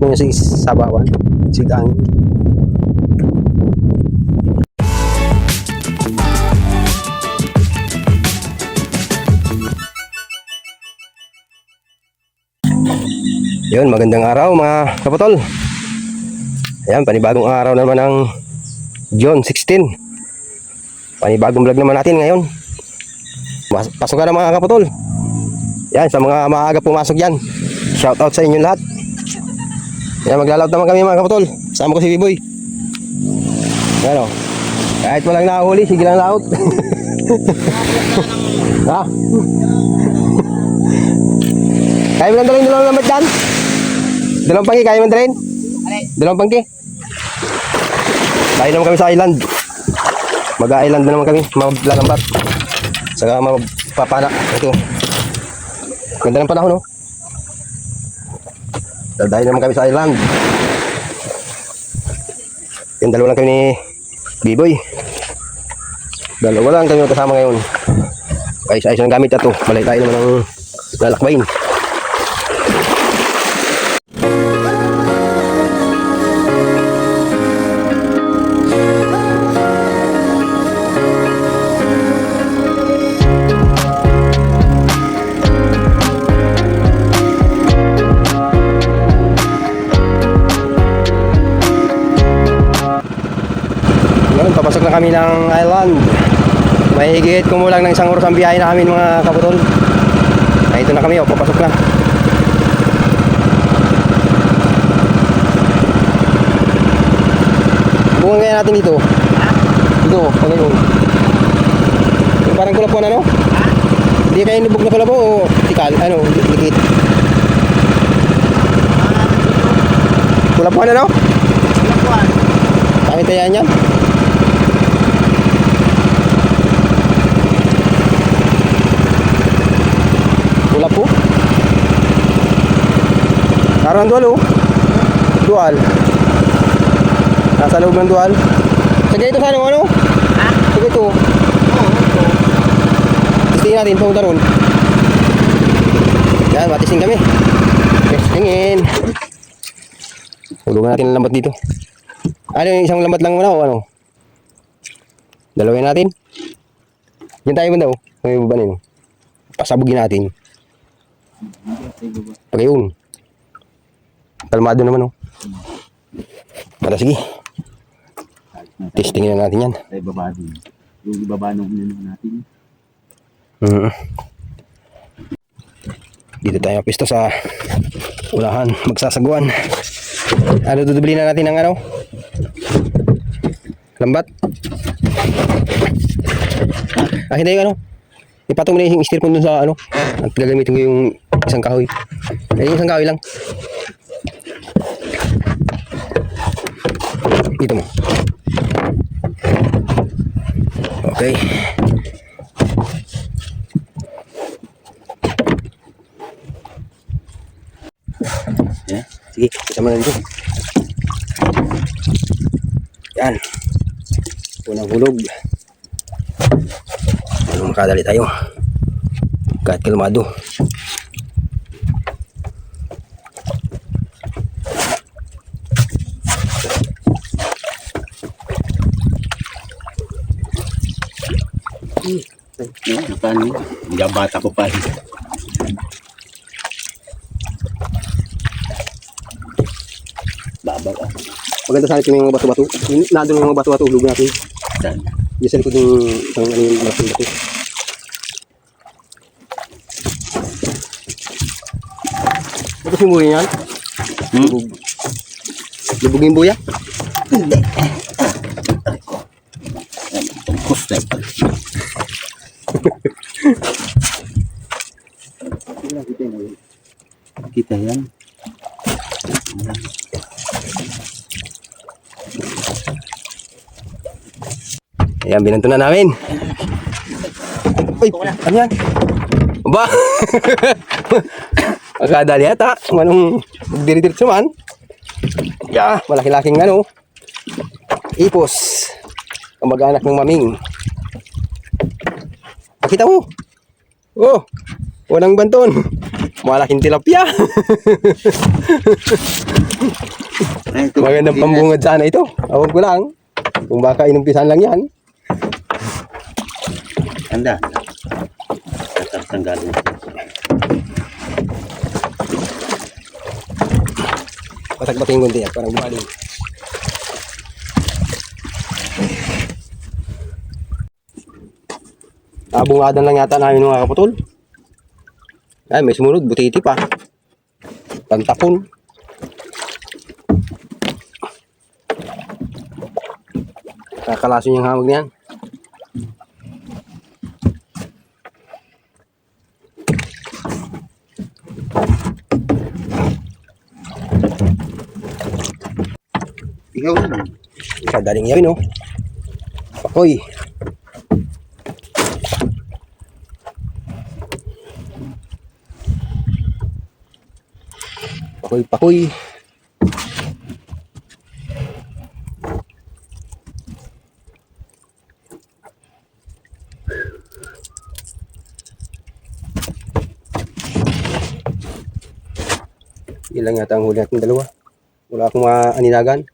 niya si Sabawan. Si Gang. Yun, magandang araw mga kapatol. Ayan, panibagong araw naman ng John 16. Panibagong vlog naman natin ngayon. Pasok ka na mga kapatol. Yan, sa mga maaga pumasok yan. Shout out sa inyo lahat. Yan, maglalaot naman kami mga kapatol. Sama ko si Biboy. Yan o. Kahit walang nahuli, sige lang laot. ha? Kaya mo lang dalhin dalawang lambat dyan? Dalawang pangki, kaya mo dalhin? Dalawang pangki? Tayo naman kami sa island. Mag-island na naman kami, maglalambat. Saka mapapana. Ito. Ganda ng panahon, no? Dadahin naman kami sa island. Yung dalawa lang kami ni B-Boy. Dalawa lang kami kasama ngayon. Ayos-ayos ng gamit ito. Malay tayo naman ng lalakbayin. Kami ng island. Mahigit kumulang ng isang oras ang biyahe namin mga kaputol. Ay, ito na kami, oh, papasok na. Kaya natin dito. Dito, pag ngayon. Yung parang kulapuan ano? Hindi kayo nubog na kulapo o tikal, ano, likit. Kulapuan ano? Pakita yan yan. Wala po. Karoon dual oh. Dual. Nasa loob ng dual. Sige ito sa ano? Ha? Sige ito. Testingin natin pumunta ron. Yan, matising kami. Testingin. Hulungan natin ang lambat dito. Ano yung isang lambat lang muna o ano? Dalawin natin. Yan tayo banda oh. May babanin. Pasabugin natin. Pag yun. Kalmado naman oh. Para sige. Testingin na natin yan. Ay, baba din. Yung ibaba nung ano natin. Mm. Dito tayo pisto sa ulahan magsasaguan. Ano dudubli na natin ng ano? Lambat. Ah, hindi ano. Ipatong mo na yung steer dun sa ano. At gagamitin ko yung isang kahoy. Eh, yung isang kahoy lang. Dito mo. Okay. Yeah. Sige, kita mo na dito. Yan. Unang hulog. Ano makadali tayo. Kahit kalmado. Paano yun? Hindi bata ko pa. eh. Babaw ah. Maganda sana ito yung bato-bato. Nandun yung bato-bato, hulog natin. Saan? Diyan sa likod yung isang ano yung bato-bato. Ito si buhay yan. Hmm? Lubog yung buya. Ito. Kita yan. Ayan, binanto na namin. Uy, ano yan? Ba? Magkadali yata. Anong diri-diretso man. Yeah, malaki-laking ano. Ipos. Kamag-anak ng maming. Pakita mo. Oh, walang banton. Malaking tilapia. Magandang pambungad sana ito. Awag ko lang. Kung baka inumpisan lang yan. Anda. Tatanggalin. Patag-patag yung kunti yan. Parang bumaling. Abungadan lang yata namin mga kaputol. Ay, may sumunod. Butiti pa. Pantapon. Kakalaso niyang hawag niyan. Ikaw lang. Kadaling yan, no? Pakoy. Pakoy, pakoy. Ilang yata ang huli natin dalawa. Wala akong maaninagan.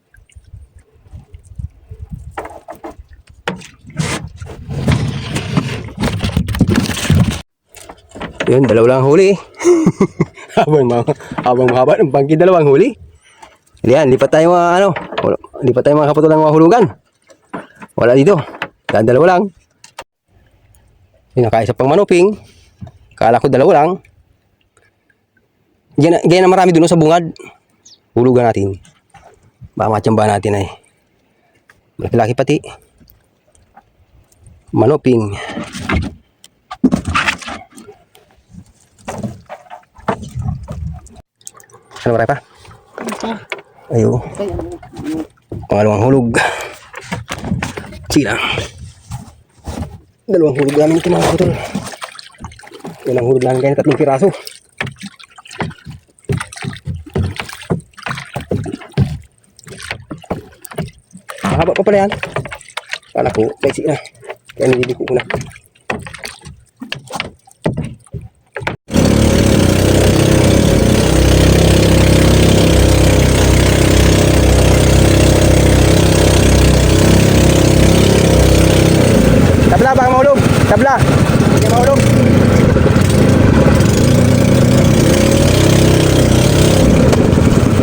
Yun, dalawa lang ang huli. habang, ma habang mahaba ng bangki, dalawang huli. Yan, lipat tayo mga ano. Lipat tayo mga kapatulang mga hulugan. Wala dito. Dahil dalawa lang. Yun, nakaisa pang manuping. Kala ko dalawa lang. Ganyan, ganyan na marami doon sa bungad. Hulugan natin. Baka matsamba natin ay. Malaki-laki pati. Manuping. Ano marami pa? Ayo. Pangalawang hulog. Sige lang. Dalawang hulog namin ito mga putol. Yan ang hulog namin kayo tatlong piraso. Mahaba pa pala yan. Kala ko, maiksi na. Kaya nililiko ko na.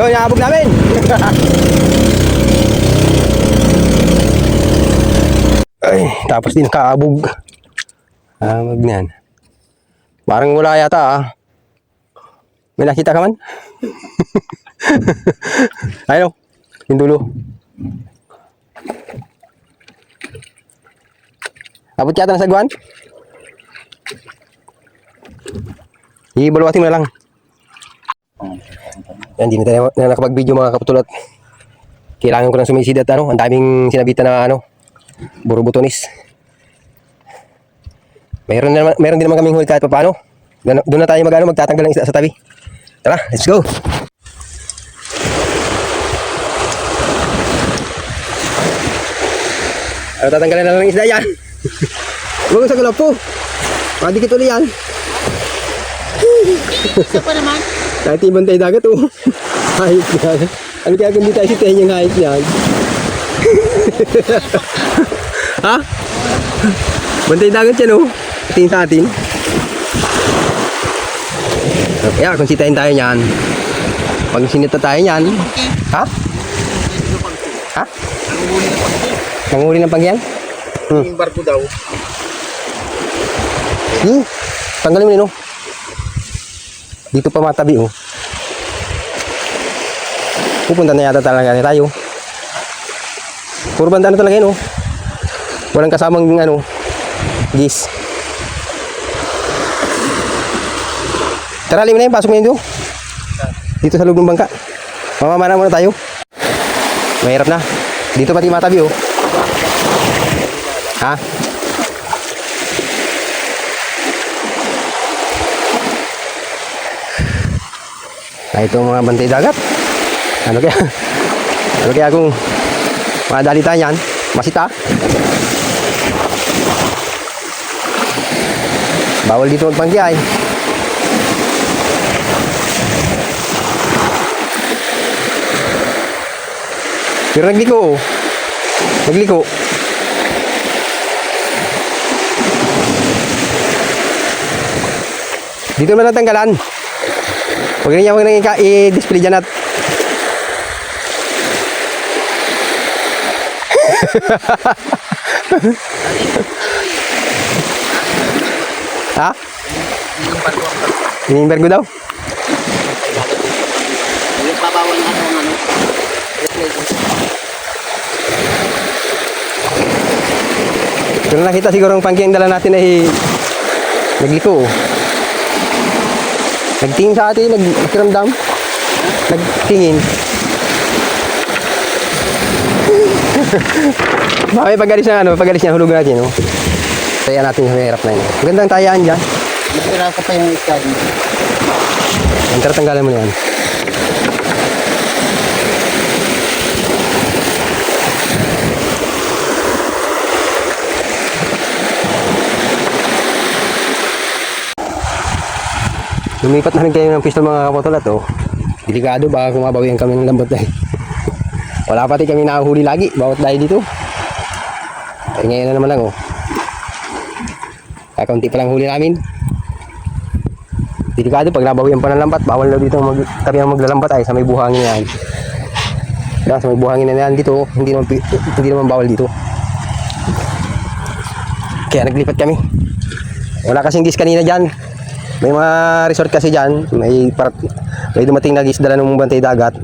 Yo, inaabog namin. Ay, tapos din kaabog. Abog niyan. Parang wala yata ah. May nakita ka man? Ayun, yung dulo. Abot yata ng sagwan? Ibaluatin mo na lang. Yan, hindi na tayo na nakapag-video mga kaputulot. Kailangan ko ng sumisid at ano, ang daming sinabitan na ano, burubutonis. Meron, na, meron din naman kaming huli kahit pa paano. Doon, na- tayo mag, ano, magtatanggal ng isda sa tabi. Tara, let's go! Ano, tatanggalin na lang ng isda yan. Huwag sa galaw po. Madikit ulit yan. Isa pa. Kahit ibang tayo dagat oh. Hayop yan. Ano kaya kung di tayo sitahin yung hayop yan? ha? Bantay dagat yan oh. Tingin sa atin. Kaya kung sitahin tayo yan, pag sinita tayo yan, ha? Ha? Nanguli ng pangyan? Yung barko daw. Hmm. Tanggalin mo yun, oh. Dito pa matabi, oh. Pupunta na yata talaga tayo. Puro banda na talaga yun, oh. Walang kasamang, ano, gis. Tara, lim na yun. Pasok mo yun dito. Dito sa loob ng bangka. Mamamana muna tayo. Mahirap na. Dito pati matabi, oh. Ha? na ito mga bantay dagat. Ano kaya? Ano kaya kung madali tayo yan masita? Bawal dito magpangkiyay pero nagliko. Nagliko. Dito na natanggalan Huwag niya huwag nang i-display dyan at Ha? Inimbargo daw? Yung babawal nga itong ano. Pero nakita siguro ang pangki ang dala natin ay nagliko. oh. Nagtingin sa atin, nagkiramdam. Nagtingin. Bakit pagalis na ano, pagalis niya hulog natin, no? Taya natin sa hirap na yun. Magandang tayaan dyan. Masira ka pa yung isda. Ang taratanggalan mo na yan. Lumipat na rin kayo ng pistol mga kapotol at oh. Delikado baka kumabawian kami ng lambot dahil. Wala pati kami nakahuli lagi bawat dahil dito. Ay ngayon na naman lang oh. Kakaunti pa lang huli namin. Delikado pag nabawian pa ng lambat, bawal daw dito mag, kami ang maglalambat ay sa may buhangin na yan. Kaya sa may buhangin na yan dito, hindi naman, hindi naman bawal dito. Kaya naglipat kami. Wala kasing gis kanina dyan. May mga resort kasi dyan, may, part, may dumating na gis dala ng bantay dagat.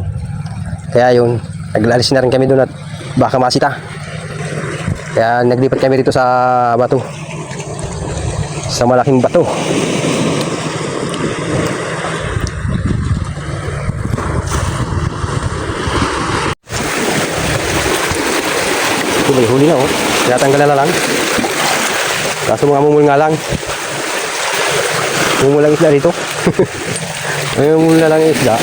Kaya yun, naglalis na rin kami doon at baka masita. Kaya naglipat kami rito sa bato. Sa malaking bato. Ito may huli na oh. Tinatanggal na lang. Kaso mga mumul nga lang. Mumul lang isda dito. May mumul na lang isda.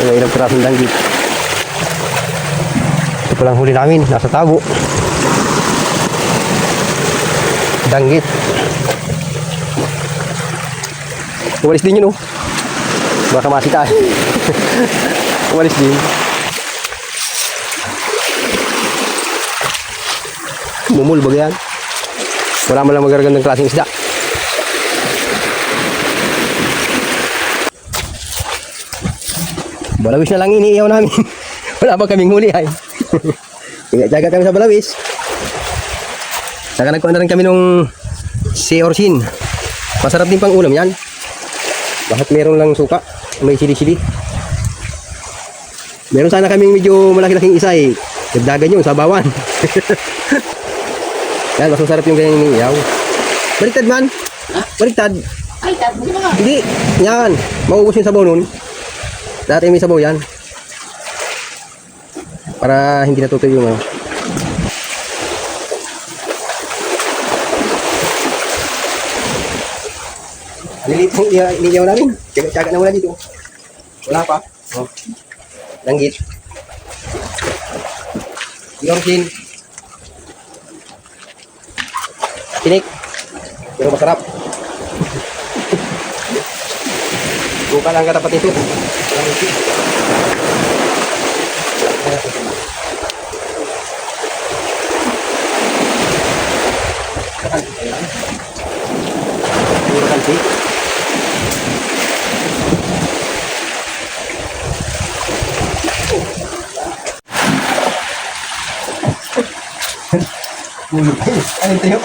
May ilang pirasong danggit. Ito palang huli namin. Nasa tabo. Danggit. Umalis din yun oh. Baka masita. Umalis din. Mumul ba yan? Wala man lang magagandang klaseng isda. Balawis na lang iniiyaw namin. Wala pa kaming huli ay. Jaga kami sa balawis. Saka nagkuha na rin kami nung si Orsin. Masarap din pang ulam yan. Bakit meron lang suka? May sili-sili. Meron sana kaming medyo malaki-laking isa eh. Dagdagan yun sa bawan. Yan, mas masarap yung ganyan iniiyaw. Baliktad man. Baliktad. Ay, tabi nga. Hindi. Yan. Maubos yung sabaw nun. Dati may sabaw yan. Para hindi natutuyo yung ano. Lilit yung iya- iniyaw namin. Tsaga na muna dito. Wala pa. Oh. Langgit. Yorkin. Tinik. Pero masarap. Buka lang katapat ito. Langgit. Puro kansi. Ulo pa yun. Ano yun?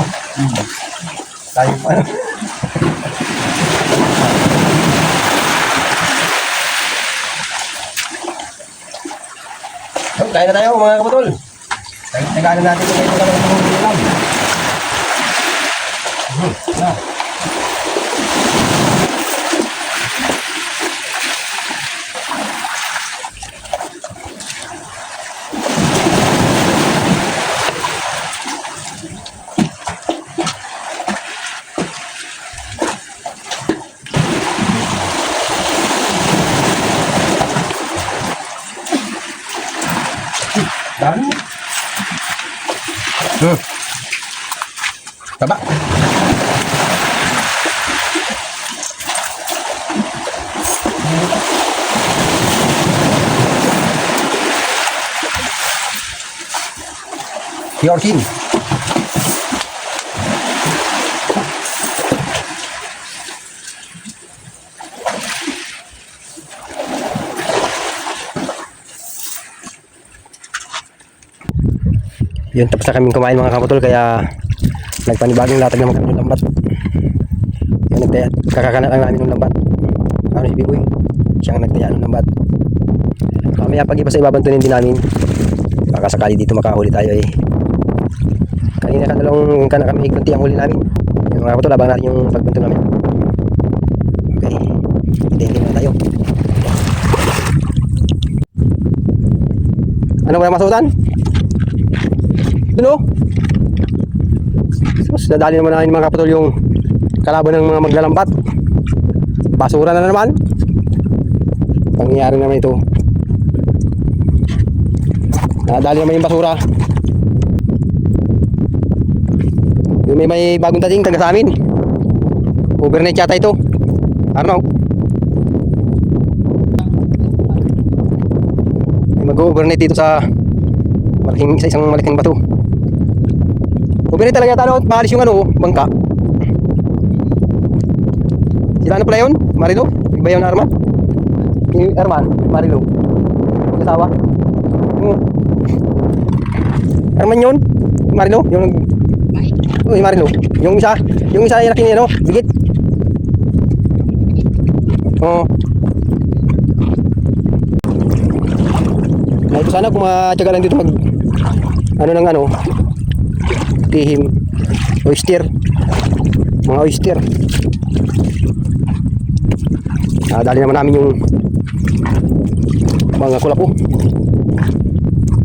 Tayo pa. Kaya na tayo mga kapatol. Tagalan natin kung ito lang ang ulam. Hmm, na. Hmm. Taba. Yorkin. Yun, tapos na kaming kumain mga kapatol, kaya nagpanibagong latag naman kami ng lambat. Yun, nagtaya, kakakana lang namin ng lambat. Ano si Biboy? Siya ang nagtaya ng lambat. Mamaya pag iba sa ibabantunin din namin, baka sakali dito makahuli tayo eh. Kanina ka dalawang ka na kami kunti ang huli namin. Yung mga kapatol, abang natin yung pagbanto namin. Okay, hindi na tayo. Ano ba masutan? Dulo. Sus, nadali naman namin mga kapatol yung kalaban ng mga maglalambat. Basura na naman. Pangyayari naman ito. Nadali naman yung basura. Yung may, may bagong dating taga sa amin. Overnight yata ito. Arno. May mag-overnight dito sa malaking, sa isang malaking bato. Overnight talaga yata ano, maalis yung ano, bangka. Sila ano pala yun? Marilo? Iba yun Arman? Yung Arman, Marilo. Yung... Arman yun? Marilo? Yung. Uy, Marilo. Yung isa, yung isa yung nakin ano, bigit. Oo. Ay, ito sana kung matyaga lang dito mag ano ng ano tihim oyster. Mga oyster. Ah, dali naman namin yung mga kulapo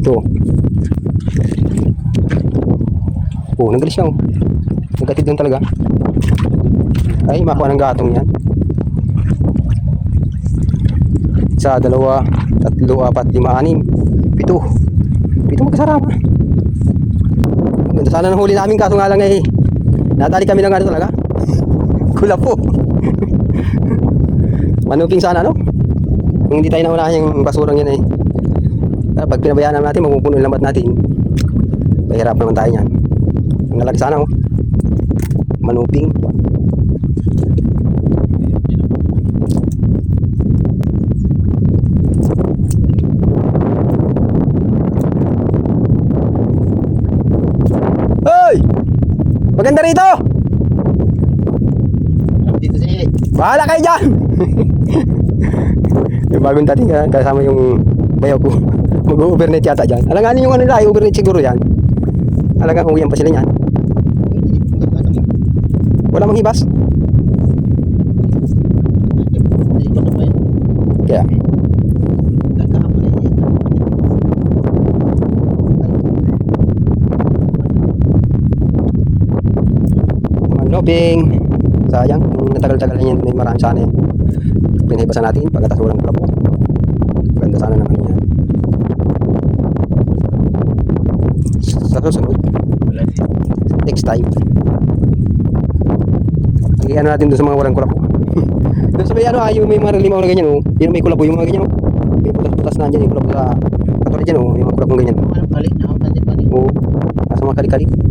ito. Oh nagalis siya oh. Nagatid lang talaga. Ay makuha ng gatong yan. Isa, dalawa, tatlo, apat, lima, anim, pito. Pito magkasarama. Ganda sana ng huli namin kaso nga lang eh. Nadali kami ng ano talaga. Kula po. Manuping sana no? Kung hindi tayo naunahan yung basurang yan eh. Ah, Pag pinabayaan natin, mapupuno yung lambat natin. Mahirap naman tayo yan. Ang nalaki sana oh. Manuping. Hoy! Maganda rito! Dito si Bahala kayo dyan! yung bagong dating ka, kasama yung bayaw ko. Mag-overnight yata dyan. Alanganin yung ano nila, overnight siguro yan. Alagang uwian pa sila yan. Wala mang hibas. Dito ko pa yun. Kaya, Nagkahapon na yun. Manloping. Sayang, kung natagal-tagal na yan, may marami sana yan. Pinahibasan natin, pagkatas walang pula po. Ganda sana naman yan. Sa susunod, next time. Iyan natin doon sa mga walang kulapo. doon sa may ano, ah, yung may mga limaw na ganyan, oh. Yung may kulapo, yung mga ganyan, oh. May putas-putas na dyan, yung kulapo sa katulad dyan, oh. Yung mga kulapong ganyan. Ano palik na? Pati palik. Oo. Nasa mga kali-kali.